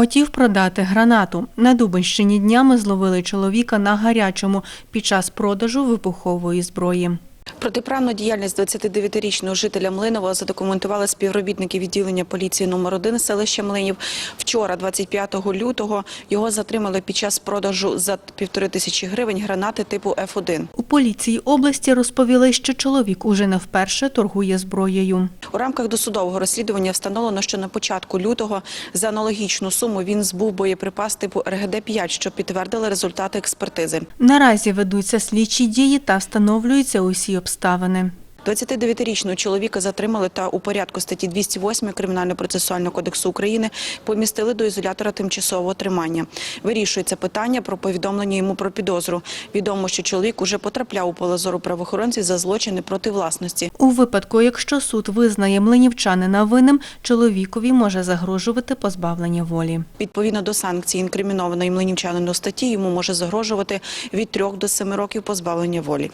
Хотів продати гранату. На Дубинщині днями зловили чоловіка на гарячому під час продажу вибухової зброї. Протиправну діяльність 29-річного жителя Млинова задокументували співробітники відділення поліції номер 1 селища Млинів. Вчора, 25 лютого, його затримали під час продажу за півтори тисячі гривень гранати типу F1. У поліції області розповіли, що чоловік уже не вперше торгує зброєю. У рамках досудового розслідування встановлено, що на початку лютого за аналогічну суму він збув боєприпас типу РГД-5, що підтвердили результати експертизи. Наразі ведуться слідчі дії та встановлюються усі обставини. 29-річного чоловіка затримали та у порядку статті 208 Кримінально-процесуального кодексу України помістили до ізолятора тимчасового тримання. Вирішується питання про повідомлення йому про підозру. Відомо, що чоловік уже потрапляв у поле зору правоохоронців за злочини проти власності. У випадку, якщо суд визнає млинівчанина винним, чоловікові може загрожувати позбавлення волі. Відповідно до санкцій інкримінованої млинівчанину статті йому може загрожувати від 3 до 7 років позбавлення волі.